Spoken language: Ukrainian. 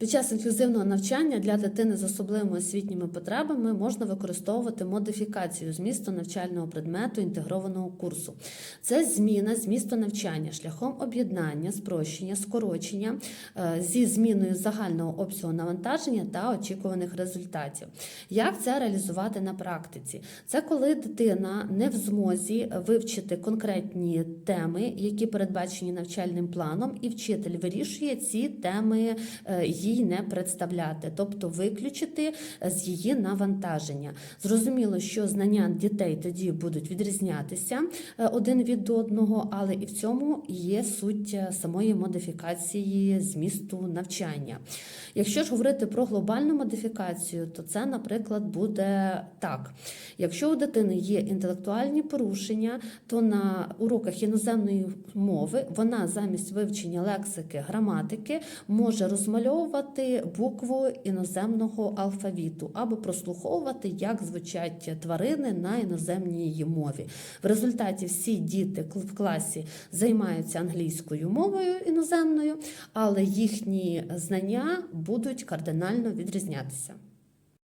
Під час інклюзивного навчання для дитини з особливими освітніми потребами можна використовувати модифікацію змісту навчального предмету інтегрованого курсу. Це зміна змісту навчання шляхом об'єднання, спрощення, скорочення е, зі зміною загального обсягу навантаження та очікуваних результатів. Як це реалізувати на практиці? Це коли дитина не в змозі вивчити конкретні теми, які передбачені навчальним планом, і вчитель вирішує ці теми е, їй не представляти, тобто виключити е, з її навантаження. Зрозуміло, що знання дітей тоді будуть відрізнятися е, один від одного, але і в цьому є суть е, самої модифікації змісту навчання. Якщо ж говорити про глобальну модифікацію, то це, наприклад, буде так: якщо у дитини є інтелектуальні порушення, то на уроках іноземної мови вона замість вивчення лексики, граматики може розмальовувати букву іноземного алфавіту або прослуховувати, як звучать тварини на іноземній мові. В результаті всі діти в класі займаються англійською мовою іноземною, але їхні знання будуть кардинально відрізнятися.